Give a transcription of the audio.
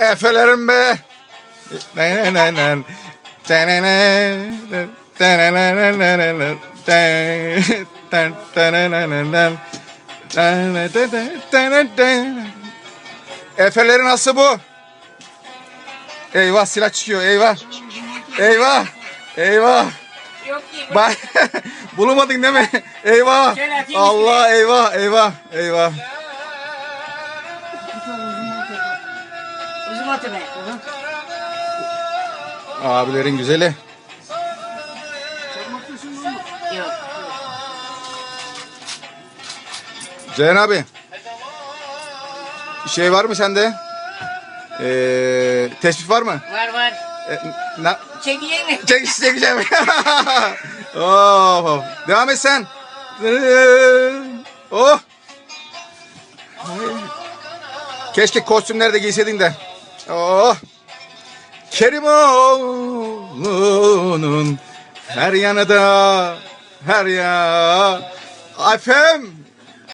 Efelerim be. Efeleri nasıl bu? Eyvah silah çıkıyor eyvah. Eyvah. Eyvah. Yok ki. Bak bulamadın değil mi? Eyvah. Allah eyvah eyvah eyvah. Uzun atı be. Abilerin güzeli. Yok. Ceyhan abi. Şey var mı sende? Ee, tespih var mı? Var var. Ee, na, Çekecek mi? çek, çekeceğim. oh, devam et sen. Oh. Keşke kostümleri de giyseydin de. Oh. Kerimoğlu'nun her yanı da her ya. Efem